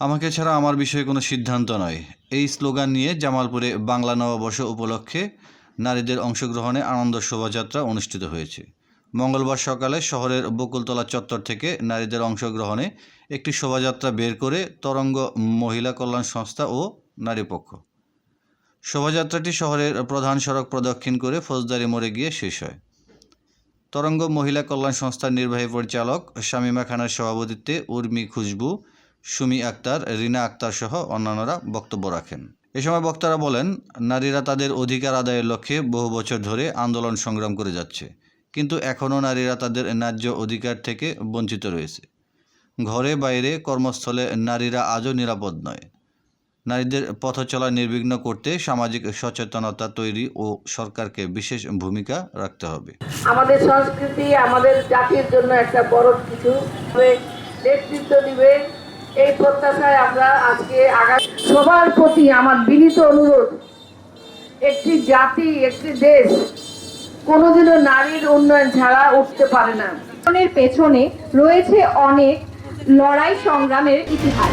আমাকে ছাড়া আমার বিষয়ে কোনো সিদ্ধান্ত নয়। এই স্লোগান নিয়ে জামালপুরে বাংলা নববর্ষ উপলক্ষে নারীদের অংশগ্রহণে আনন্দ শোভাযাত্রা অনুষ্ঠিত হয়েছে। মঙ্গলবার সকালে শহরের বকুলতলা চত্বর থেকে নারীদের অংশগ্রহণে একটি শোভাযাত্রা বের করে তরঙ্গ মহিলা কল্যাণ সংস্থা ও নারী পক্ষ শোভাযাত্রাটি শহরের প্রধান সড়ক প্রদক্ষিণ করে ফৌজদারি মোড়ে গিয়ে শেষ হয়। তরঙ্গ মহিলা কল্যাণ সংস্থার নির্বাহী পরিচালক শামিমা খানের সভাপতিত্বে উর্মি খুশবু সুমি আক্তার, রিনা আক্তার সহ অন্যান্যরা বক্তব্য রাখেন। এ সময় বক্তারা বলেন, নারীরা তাদের অধিকার আদায়ের লক্ষ্যে বহু বছর ধরে আন্দোলন সংগ্রাম করে যাচ্ছে। কিন্তু এখনও নারীরা তাদের ন্যায্য অধিকার থেকে বঞ্চিত রয়েছে। ঘরে বাইরে কর্মস্থলে নারীরা আজও নিরাপদ নয়। নারীদের পথ চলা নির্বিঘ্ন করতে সামাজিক সচেতনতা তৈরি ও সরকারকে বিশেষ ভূমিকা রাখতে হবে। আমাদের সংস্কৃতি, আমাদের জাতির জন্য একটা বড় কিছু। নেতৃত্ব দিবে এই প্রত্যাশায় আমরা আজকে আগা সবার প্রতি আমার বিনীত অনুরোধ, একটি জাতি, একটি দেশ কোনোদিনও নারীর উন্নয়ন ছাড়া উঠতে পারে না। পেছনে রয়েছে অনেক লড়াই সংগ্রামের ইতিহাস।